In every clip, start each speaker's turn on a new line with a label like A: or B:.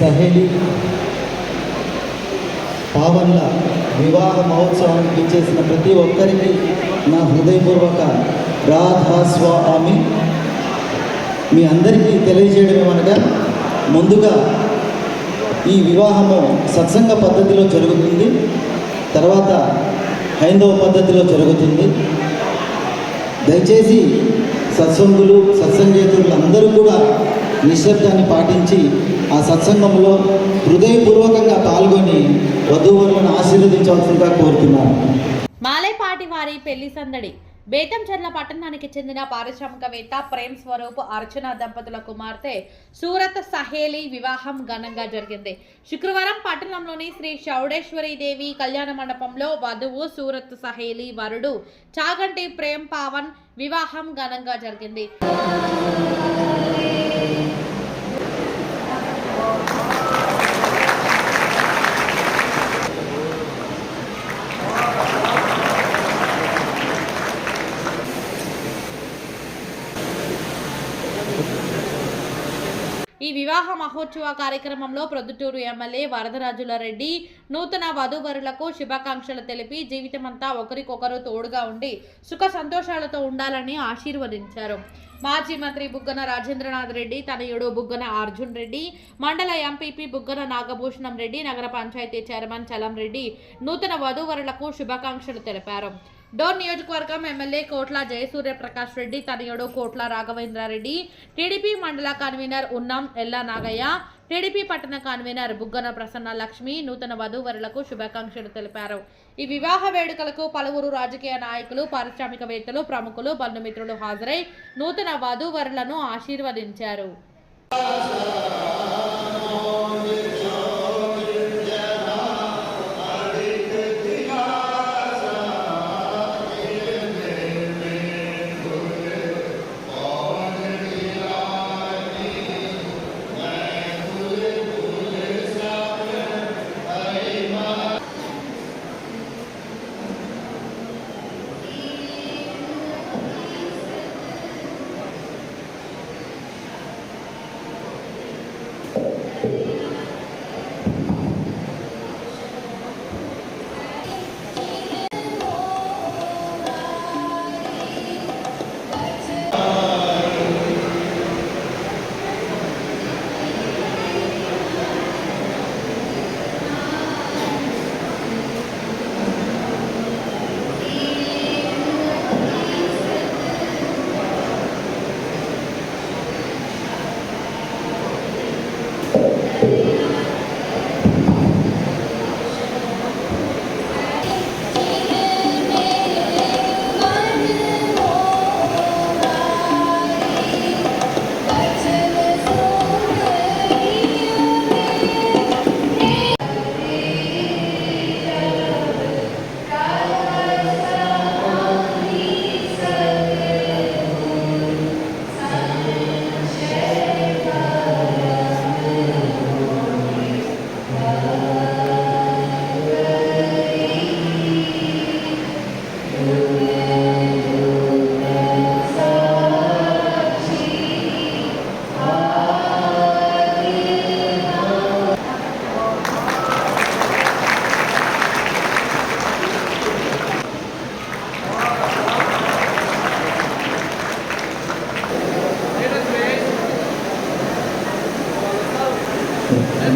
A: సహేలి పావన్ల వివాహ మహోత్సవానికి ఇచ్చేసిన ప్రతి ఒక్కరికి నా హృదయపూర్వక రాధా స్వామి మీ అందరికీ తెలియజేయడం ఏమనగా ముందుగా ఈ వివాహము సత్సంగ పద్ధతిలో జరుగుతుంది తర్వాత హైందవ పద్ధతిలో జరుగుతుంది. దయచేసి సత్సంగులు సత్సంగేతులు అందరూ కూడా నిశ్శబ్దాన్ని పాటించి ఆ సత్సంగంలో హృదయపూర్వకంగా పాల్గొని వధువులను ఆశీర్వదించవలసిందిగా కోరుతున్నాను.
B: మాలేపాటి వారి పెళ్ళి సందడి. బేతంచెర్ల పట్టణానికి చెందిన పారిశ్రామికవేత్త ప్రేమ్ స్వరూప్ అర్చన దంపతుల కుమార్తె సూరత్ సహేలి వివాహం ఘనంగా జరిగింది. శుక్రవారం పట్టణంలోని శ్రీ దేవి కళ్యాణ మండపంలో వధువు సూరత్ సహేలి వరుడు చాగంటి ప్రేమ్ పావన్ వివాహం ఘనంగా జరిగింది. ఈ వివాహ మహోత్సవ కార్యక్రమంలో ప్రొద్దుటూరు ఎమ్మెల్యే వరదరాజుల రెడ్డి నూతన వధూవరులకు శుభాకాంక్షలు తెలిపి జీవితమంతా ఒకరికొకరు తోడుగా ఉండి సుఖ సంతోషాలతో ఉండాలని ఆశీర్వదించారు. మాజీ మంత్రి బుగ్గన రాజేంద్రనాథ్ రెడ్డి తనయుడు బుగ్గన అర్జున్ రెడ్డి మండల ఎంపీపీ బుగ్గన నాగభూషణం రెడ్డి నగర పంచాయతీ చైర్మన్ చలం రెడ్డి నూతన వధూవరులకు శుభాకాంక్షలు తెలిపారు. డోర్ నియోజకవర్గం ఎమ్మెల్యే కోట్ల జయసూర్యప్రకాష్ రెడ్డి తనయుడు కోట్ల రాఘవేంద్రారెడ్డి టీడీపీ మండల కన్వీనర్ ఉన్నం ఎల్లా నాగయ్య టీడీపీ పట్టణ కన్వీనర్ బుగ్గన ప్రసన్న లక్ష్మి నూతన వధూవరులకు శుభాకాంక్షలు తెలిపారు. ఈ వివాహ వేడుకలకు పలువురు రాజకీయ నాయకులు పారిశ్రామికవేత్తలు ప్రముఖులు బంధుమిత్రులు హాజరై నూతన వధూవరులను ఆశీర్వదించారు.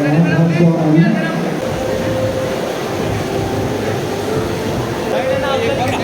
A: Thank you.